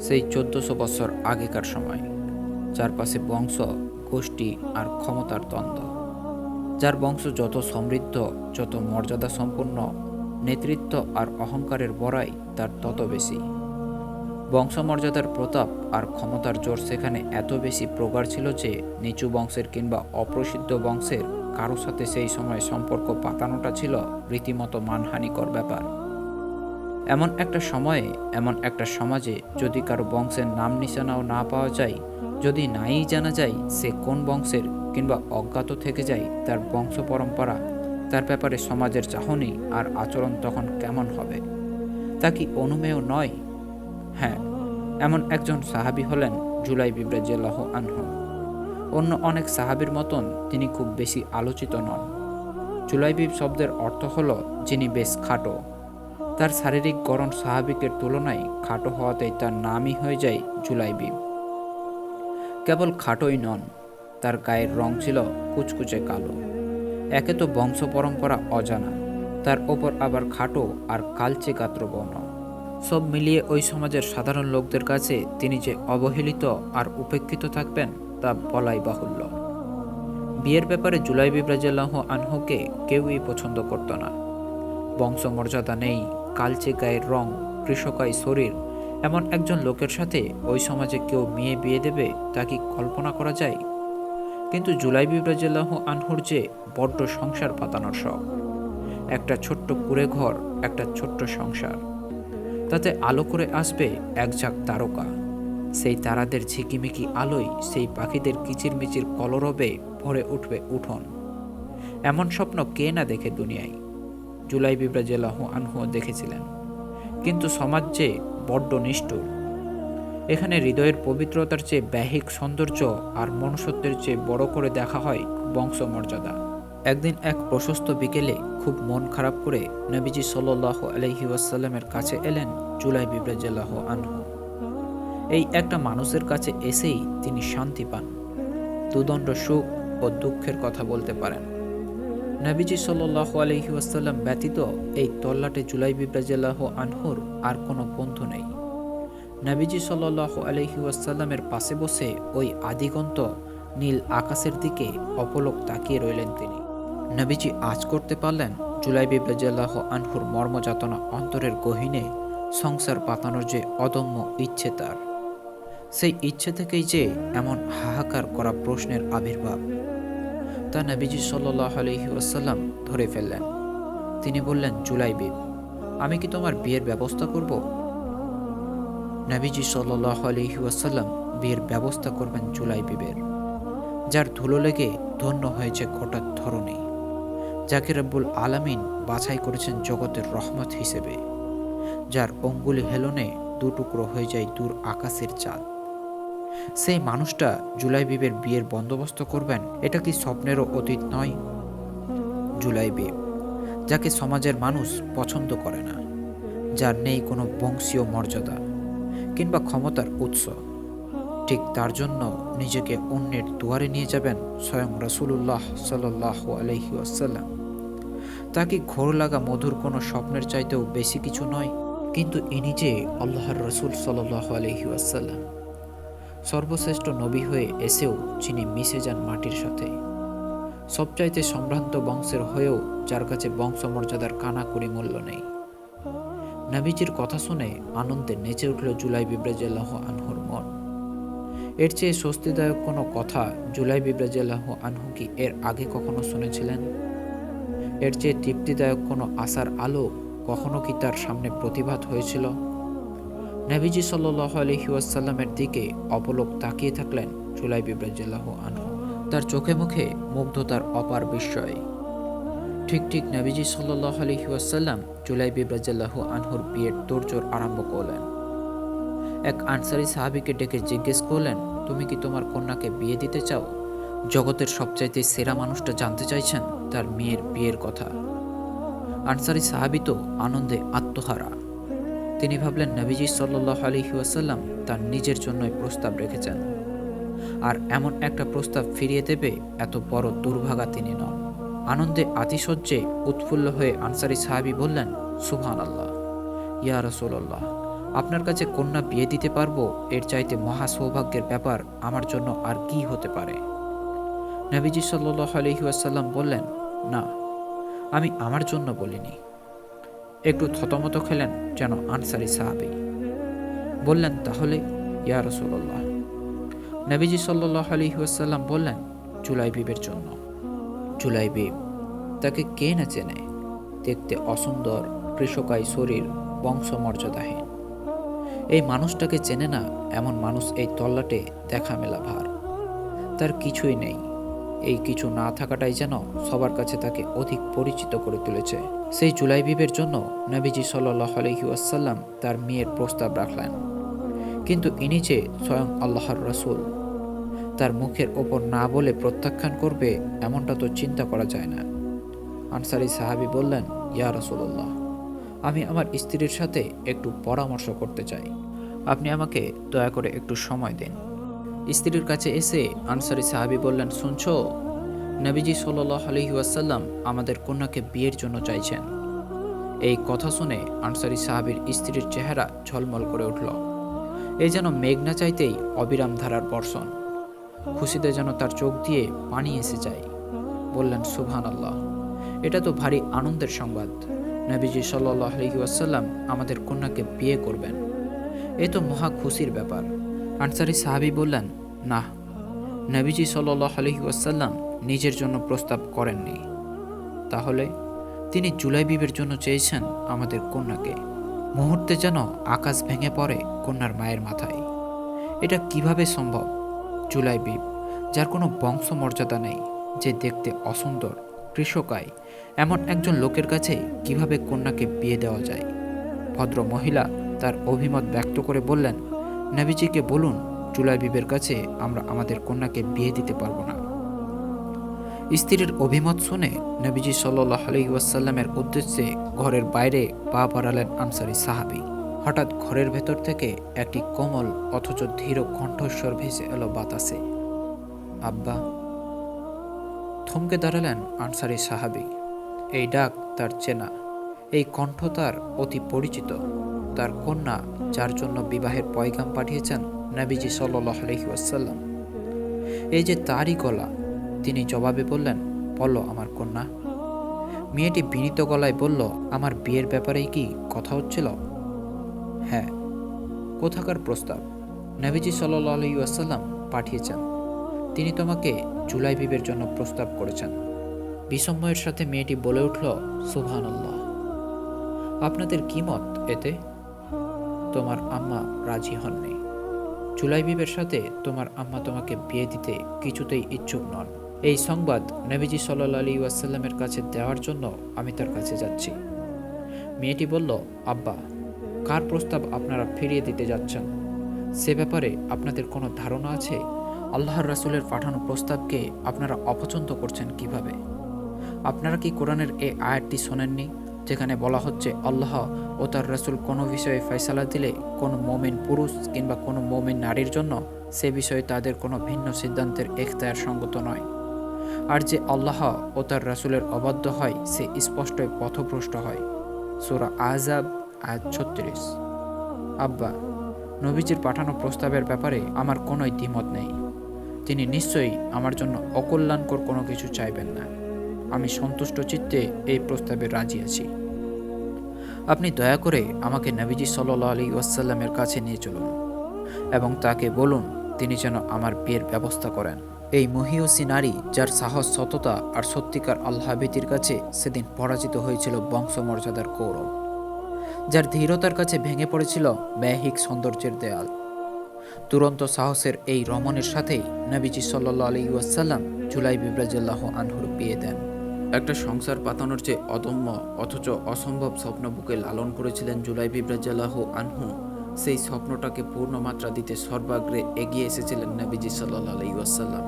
সেই চোদ্দশো বছর আগেকার সময় চারপাশে বংশ, গোষ্ঠী আর ক্ষমতার দ্বন্দ্ব। যার বংশ যত সমৃদ্ধ, যত মর্যাদা সম্পন্ন নেতৃত্ব আর অহংকারের বড়াই তার তত বেশি। বংশমর্যাদার প্রতাপ আর ক্ষমতার জোর সেখানে এত বেশি প্রগাঢ় ছিল যে, নিচু বংশের কিংবা অপ্রসিদ্ধ বংশের কারও সাথে সেই সময় সম্পর্ক পাতানোটা ছিল রীতিমতো মানহানিকর ব্যাপার। এমন একটা সময়ে, এমন একটা সমাজে যদি কারও বংশের নাম নিশানাও না পাওয়া যায়, যদি নাই জানা যায় সে কোন বংশের কিংবা অজ্ঞাত থেকে যায় তার বংশ পরম্পরা, তার ব্যাপারে সমাজের চাহনি আর আচরণ তখন কেমন হবে? তা কি অনুমেয় নয়? হ্যাঁ এমন একজন সাহাবি হলেন জুলাই বিব্রাজিয়াল্লাহ আনহু। অন্য অনেক সাহাবির মতন তিনি খুব বেশি আলোচিত নন। জুলাইবিব শব্দের অর্থ হল যিনি বেশ খাটো। তার শারীরিক গড়ন স্বাভাবিকের তুলনায় খাটো হওয়াতেই তার নামই হয়ে যায় জুলাইবিব কেবল খাটোই নন, তার গায়ের রং ছিল কুচকুচে কালো। একে তো বংশ পরম্পরা অজানা, তার ওপর আবার খাটো আর কালচে গাত্রবর্ণ সব মিলিয়ে ওই সমাজের সাধারণ লোকদের কাছে তিনি যে অবহেলিত আর উপেক্ষিত থাকবেন, তা বলাই বাহুল্য। বিয়ের ব্যাপারে জুলাই বিব্রাজাল্লাহ আনহুকে কেউই পছন্দ করত না। বংশমর্যাদা নেই কালচে গায়ের রং, কৃষকায় শরীর, এমন একজন লোকের সাথে ওই সমাজে কেউ মেয়ে বিয়ে দেবে তা কি কল্পনা করা যায়? কিন্তু জুলাই বিব্রাজাল্লাহ আনহুর যে বড্ড সংসার পাতানোর শখ। একটা ছোট্ট কুড়ে ঘর, একটা ছোট্ট সংসার। তাতে আলো করে আসবে এক ঝাঁক তারকা। সেই তারাদের ঝিকিমিকি আলোয় সেই পাখিদের কিচিরমিচির কলরবে ভরে উঠবে উঠোন। এমন স্বপ্ন কে না দেখে দুনিয়ায়? জুলাই বিব্রাজেলাহ আনহু দেখেছিলেন। কিন্তু সমাজ যে বড্ড নিষ্ঠুর। এখানে হৃদয়ের পবিত্রতার চেয়ে ব্যাহিক সৌন্দর্য আর মনুষ্যত্বের চেয়ে বড় করে দেখা হয় বংশমর্যাদা। একদিন এক প্রশস্ত বিকেলে খুব মন খারাপ করে নবীজি সাল্লাহ আলহি ওয়াসাল্লামের কাছে এলেন জুলাই বিব্রাজাল্লাহ আনহু। এই একটা মানুষের কাছে এসেই তিনি শান্তি পান। দুদণ্ড সুখ ও দুঃখের কথা বলতে পারেন। নবীজি সাল্লাহ আলহি ওয়াসাল্লাম ব্যতীত এই তল্লাটে জুলাই বিব্রাজাল্লাহ আনহুর আর কোনো বন্ধু নেই। নবীজি সাল্লাহ আলহি ওয়াসাল্লামের পাশে বসে ওই আদিগন্ত নীল আকাশের দিকে অপলক তাকিয়ে রইলেন তিনি। নবীজি আজ করতে পারলেন জুলাই বিব্রাজাল্লাহ আনহুর মর্মযাতনা অন্তরের গহীনে সংসার পাতানোর যে অদম্য ইচ্ছে তার। সেই ইচ্ছে থেকেই যে এমন হাহাকার করা প্রশ্নের আবির্ভাব। তা নবীজি সাল্লাহ আলহি ধরে ফেললেন। তিনি বললেন, জুলাই বিব, আমি কি তোমার বিয়ের ব্যবস্থা করব? নবীজি সাল্লাহ আলহি বিয়ের ব্যবস্থা করবেন জুলাই বিবের, যার ধুলো লেগে ধন্য হয়েছে গোটা ধরনী যাকে রব্বুল আলামিন বাছাই করেছেন জগতের রহমত হিসেবে, যার অঙ্গুলি হেলনে দুটুকরো হয়ে যায় দূর আকাশের চাঁদ। সেই মানুষটা জুলাই বিবের বিয়ের বন্দোবস্ত করবেন, এটা কি স্বপ্নেরও অতীত নয়? জুলাই বিব, যাকে সমাজের মানুষ পছন্দ করে না, যার নেই কোনো বংশীয় মর্যাদা কিংবা ক্ষমতার উৎস। ঠিক তার জন্য নিজেকে অন্যের দুয়ারে নিয়ে যাবেন স্বয়ং রসুল্লাহ সাল্লাহ আলহি আসাল্লাম তা কি ঘোর লাগা মধুর কোনো স্বপ্নের চাইতেও বেশি কিছু নয়, কিন্তু ইনি যে আল্লাহর রসুল সাল্লাহ আলহি আসাল্লাম সর্বশ্রেষ্ঠ নবী হয়ে এসেও যিনি মিশে যান মাটির সাথে। সবচাইতে সম্ভ্রান্ত বংশের হয়েও যার কাছে বংশমর্যাদার কানাকড়ি মূল্য নেই। নবীজির কথা শুনে আনন্দে নেচে উঠল জুলাই বিব্রাজাল্লাহ আনহুর মন। এর চেয়ে স্বস্তিদায়ক কোনো কথা জুলাই বিব্রাজাল্লাহ আনহু কি এর আগে কখনো শুনেছিলেন? এর চেয়ে তৃপ্তিদায়ক কোনো আশার আলো কখনো কি তার সামনে প্রতিভাত হয়েছিল? নবীজি সাল্লাহ আলহিউসাল্লামের দিকে অপলোক তাকিয়ে থাকলেন জুলাই বিব্রাজাল্লাহ আনহু। তার চোখে মুখে মুগ্ধতার অপার বিস্ময়। ঠিক ঠিক নবীজি সাল্লাহ আলহিউসাল্লাম জুলাই বিব্রাজাল্লাহ আনহুর বিয়ের তোড়জোড় আরম্ভ করলেন। এক আনসারি সাহাবিকে ডেকে জিজ্ঞেস করলেন, তুমি কি তোমার কন্যাকে বিয়ে দিতে চাও? জগতের সবচাইতে সেরা মানুষটা জানতে চাইছেন তার মেয়ের বিয়ের কথা। আনসারি সাহাবি তো আনন্দে আত্মহারা। তিনি ভাবলেন, নবীজি সাল্লাহ আলহি ওয়াসাল্লাম তার নিজের জন্যই প্রস্তাব রেখেছেন। আর এমন একটা প্রস্তাব ফিরিয়ে দেবে, এত বড় দুর্ভাগা তিনি নন। আনন্দে আতিশয্যে উৎফুল্ল হয়ে আনসারি সাহাবি বললেন সুহান আল্লাহ ইয়া রসুল্লাহ আপনার কাছে কন্যা বিয়ে দিতে পারব, এর চাইতে মহা সৌভাগ্যের ব্যাপার আমার জন্য আর কি হতে পারে? নবীজি সাল্লাহ আলহিউসাল্লাম বললেন, না, আমি আমার জন্য বলিনি। একটু থতমত খেলেন যেন আনসারি সাহাবি। বললেন, তাহলে, ইয়া রসুল্লাহ নবীজি সাল্লাহ আলহিউসাল্লাম বললেন, জুলাইবিবের জন্য। জুলাইবিব তাকে কে না চেনে? দেখতে অসুন্দর কৃষকাই শরীর, বংশমর্যাদাহীন। এই মানুষটাকে চেনে না এমন মানুষ এই তল্লাটে দেখা মেলা ভার তার কিছুই নেই। এই কিছু না থাকাটাই যেন সবার কাছে তাকে অধিক পরিচিত করে তুলেছে। সেই জুলাইবিবের জন্য নবীজি সাল্লাহ আলহিউসাল্লাম তার মেয়ের প্রস্তাব রাখলেন। কিন্তু ইনি যে স্বয়ং আল্লাহর রসুল, তার মুখের ওপর না বলে প্রত্যাখ্যান করবে এমনটা তো চিন্তা করা যায় না। আনসারি সাহাবি বললেন, ইয়া রসুল্লাহ আমি আমার স্ত্রীর সাথে একটু পরামর্শ করতে চাই। আপনি আমাকে দয়া করে একটু সময় দিন। স্ত্রীর কাছে এসে আনসারি সাহাবি বললেন, শুনছ, নবীজি সাল্লাহ আলহিউসাল্লাম আমাদের কন্যাকে বিয়ের জন্য চাইছেন। এই কথা শুনে আনসারি সাহাবির স্ত্রীর চেহারা ঝলমল করে উঠল। এই যেন মেঘনা চাইতেই অবিরাম ধারার বর্ষণ। খুশিতে যেন তার চোখ দিয়ে পানি এসে যায়। বললেন সুবহান আল্লাহ এটা তো ভারী আনন্দের সংবাদ। নবীজি সাল্লাহ আলহিউসাল্লাম আমাদের কন্যাকে বিয়ে করবেন। এ তো মহা খুশির ব্যাপার। আনসারি সাহাবি বললেন, না, নবীজি সাল্লাহ আলহিউসাল্লাম নিজের জন্য প্রস্তাব করেননি। তাহলে তিনি জুলাইবিবের জন্য চেয়েছেন আমাদের কন্যাকে। মুহূর্তে যেন আকাশ ভেঙে পড়ে কন্যার মায়ের মাথায়। এটা কীভাবে সম্ভব? জুলাইবিব, যার কোনো বংশমর্যাদা নেই, যে দেখতে অসুন্দর, কৃষকায়, এমন একজন লোকের কাছে কীভাবে কন্যাকে বিয়ে দেওয়া যায়? ভদ্র মহিলা তার অভিমত ব্যক্ত করে বললেন নবীজিকে বলুন জুলাইবিবের কাছে আমরা আমাদের কন্যাকে বিয়ে দিতে পারব না। স্ত্রীর অভিমত শুনে নবীজি সাল্লাহ আলহিউসাল্লামের উদ্দেশ্যে ঘরের বাইরে পা বাড়ালেন আনসারি সাহাবি। হঠাৎ ঘরের ভেতর থেকে একটি কোমল অথচ ধীর কণ্ঠস্বর ভেসে এলো বাতাসে। আব্বা, থমকে দাঁড়ালেন আনসারি সাহাবি। এই ডাক তার চেনা, এই কণ্ঠ তার অতি পরিচিত। তার কন্যা, যার জন্য বিবাহের পয়গাম পাঠিয়েছেন নবীজি সাল্লাহ আলহিউসাল্লাম এই যে তারই গলা, তিনি জবাবে বললেন, বলো আমার কন্যা। মেয়েটি বিনীত গলায় বলল, আমার বিয়ের ব্যাপারে কি কথা হচ্ছিল? হ্যাঁ। কোথাকার প্রস্তাব? নবীজি সাল্লাহ আলহিউসাল্লাম পাঠিয়েছেন। তিনি তোমাকে জুলাই বিবের জন্য প্রস্তাব করেছেন। বিস্ময়ের সাথে মেয়েটি বলে উঠল সুবহান আল্লাহ আপনাদের কি মত এতে? তোমার আম্মা রাজি হননি। জুলাই বিবের সাথে তোমার আম্মা তোমাকে বিয়ে দিতে কিছুতেই ইচ্ছুক নন। এই সংবাদ নবীজি সাল্লা আলী ওয়াসাল্লামের কাছে দেওয়ার জন্য আমি তার কাছে যাচ্ছি। মেয়েটি বলল, আব্বা, কার প্রস্তাব আপনারা ফিরিয়ে দিতে যাচ্ছেন? সে ব্যাপারে আপনাদের কোনো ধারণা আছে? আল্লাহর রাসুলের পাঠানো প্রস্তাবকে আপনারা অপছন্দ করছেন কীভাবে? আপনারা কি কোরআনের এই আয়াতটি শোনেননি? যেখানে বলা হচ্ছে আল্লাহ ও তার রাসুল কোনো বিষয়ে ফয়সালা দিলে কোনো মোমেন পুরুষ কিংবা কোনো মোমেন নারীর জন্য সে বিষয়ে তাদের কোনো ভিন্ন সিদ্ধান্তের এখতায়ার সঙ্গত নয়। আর যে আল্লাহ ও তার রাসুলের অবাধ্য হয়, সে স্পষ্টই পথভ্রষ্ট হয়। সুরা আজাব আয়াত ছত্রিশ। আব্বা, নবীজির পাঠানো প্রস্তাবের ব্যাপারে আমার কোনো দ্বিমত নেই। তিনি নিশ্চয়ই আমার জন্য অকল্যাণকর কোনো কিছু চাইবেন না। আমি সন্তুষ্ট চিত্তে এই প্রস্তাবে রাজি আছি। আপনি দয়া করে আমাকে নবীজি সাল্লাহ আলী ওয়াসাল্লামের কাছে নিয়ে চলুন এবং তাকে বলুন তিনি যেন আমার বিয়ের ব্যবস্থা করেন। এই মহিয়সী নারী যার সাহস, সততা আর সত্যিকার আল্লাহবিতির কাছে সেদিন পরাজিত হয়েছিল বংশমর্যাদার কৌরব, যার ধীরতার কাছে ভেঙে পড়েছিল ব্যয়িক সৌন্দর্যের দেয়াল। তুরন্ত সাহসের এই রমণের সাথেই নবীজি সাল্লাহ আলী ওয়াসাল্লাম জুলাই বিব্রাজাল্লাহ আনহুর বিয়ে দেন। একটা সংসার পাতানোর যে অদম্য অথচ অসম্ভব স্বপ্ন বুকে লালন করেছিলেন জুলাই বিব্রাজাল্লাহ আনহু। সেই স্বপ্নটাকে পূর্ণ মাত্রা দিতে সর্বাগ্রে এগিয়ে এসেছিলেন নবীজি সাল্লাহ আলী ওয়াসাল্লাম।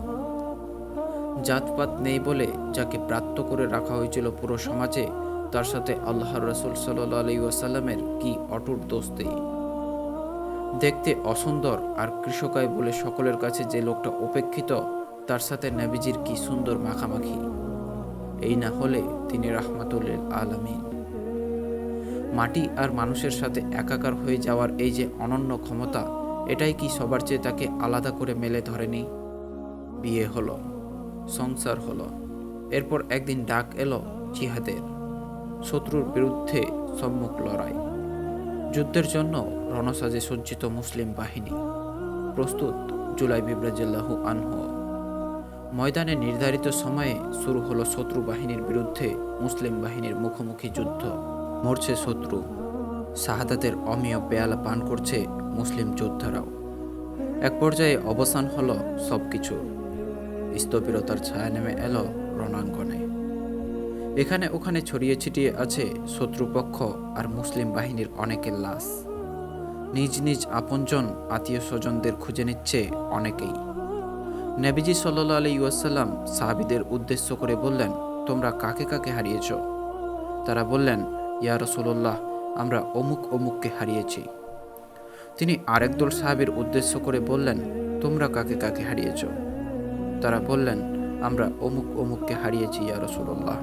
জাতপাত নেই বলে যাকে প্রাপ্ত করে রাখা হয়েছিল পুরো সমাজে, তার সাথে আল্লাহর রসুল সাল্লাহ আলী ওয়াসাল্লামের কি অটুট দোস্তেই দেখতে অসুন্দর আর কৃষকায় বলে সকলের কাছে যে লোকটা উপেক্ষিত, তার সাথে নবীজির কি সুন্দর মাখামাখি। এই না হলে তিনি রাহমাতুল্লিল আলমিন। মাটি আর মানুষের সাথে একাকার হয়ে যাওয়ার এই যে অনন্য ক্ষমতা, এটাই কি সবার চেয়ে তাকে আলাদা করে মেলে ধরেনি? বিয়ে হলো, সংসার হলো, এরপর একদিন ডাক এলো জিহাদের, শত্রুর বিরুদ্ধে সম্মুখ লড়াই। যুদ্ধের জন্য রণসাজে সজ্জিত মুসলিম বাহিনী, প্রস্তুত জুলাই বিব্রাজিল্লাহু আনহ। ময়দানে নির্ধারিত সময়ে শুরু হলো শত্রু বাহিনীর বিরুদ্ধে মুসলিম বাহিনীর মুখোমুখি যুদ্ধ। মরছে শত্রু। শাহাদাতের অমীয় পেয়ালা পান করছে মুসলিম যোদ্ধারাও। এক পর্যায়ে অবসান হলো সব কিছু স্থবিরতার ছায়া নেমে এলো রণাঙ্গনে। এখানে ওখানে ছড়িয়ে ছিটিয়ে আছে শত্রুপক্ষ আর মুসলিম বাহিনীর অনেকের লাশ। নিজ নিজ আপনজন আত্মীয় স্বজনদের খুঁজে নিচ্ছে অনেকেই। নবীজি সাল্লা আলি ওয়াসাল্লাম সাহাবিদের উদ্দেশ্য করে বললেন, তোমরা কাকে কাকে হারিয়েছ? তারা বললেন, ইয়া রসুল্লাহ আমরা অমুক অমুককে হারিয়েছি। তিনি আরেক দল সাহাবের উদ্দেশ্য করে বললেন, তোমরা কাকে কাকে হারিয়েছ? তারা বললেন, আমরা অমুক অমুককে হারিয়েছি, ইয়া রসুল্লাহ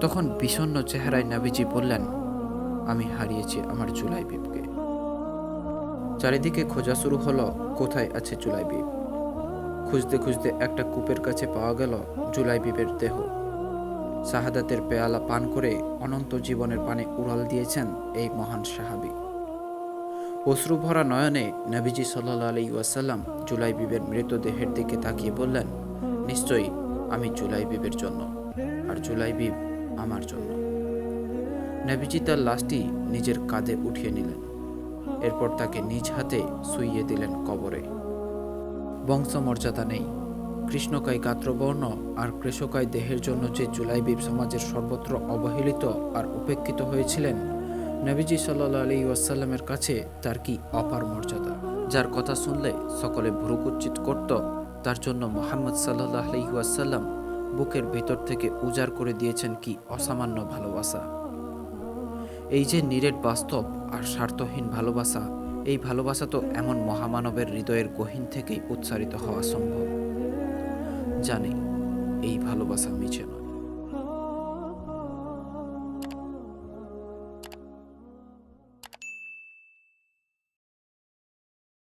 তখন বিষণ্ণ চেহারায় নাবিজি বললেন, আমি হারিয়েছি আমার জুলাইবিবকে। চারিদিকে খোঁজা শুরু হলো, কোথায় আছে জুলাইবিব? খুঁজতে খুঁজতে একটা কূপের কাছে পাওয়া গেল জুলাই বিবের দেহ। শাহাদাতের পেয়ালা পান করে অনন্ত জীবনের পানে উড়াল দিয়েছেন এই মহান সাহাবী। অশ্রু ভরা নয়নে নবীজি সাল্লাহ আলি ওয়াসাল্লাম জুলাই বিবের মৃতদেহের দিকে তাকিয়ে বললেন, নিশ্চয়ই আমি জুলাই বিবের জন্য, আর জুলাই বিব আমার জন্য। নবীজি তার লাশটি নিজের কাঁধে উঠিয়ে নিলেন। এরপর তাকে নিজ হাতে শুইয়ে দিলেন কবরে। বংশমর্যাদা নেই। কৃষ্ণকায় গাত্রবর্ণ আর কৃষকায় দেহের জন্য যে জুলাইবিব সমাজের সর্বত্র অবহেলিত আর উপেক্ষিত হয়েছিলেন, নবীজি সাল্লা আলী ওয়াসাল্লামের কাছে তার কি অপার মর্যাদা? যার কথা শুনলে সকলে ভ্রুকুচ্ছিত করত, তার জন্য মোহাম্মদ সাল্লাহ আলী ওয়াসাল্লাম বুকের ভেতর থেকে উজাড় করে দিয়েছেন কি অসামান্য ভালোবাসা। এই যে নিরেট বাস্তব আর স্বার্থহীন ভালোবাসা এই ভালোবাসা তো এমন মহামানবের হৃদয়ের গহীন থেকেই উচ্চারিত হওয়া সম্ভব। জানি, এই ভালোবাসা মিছে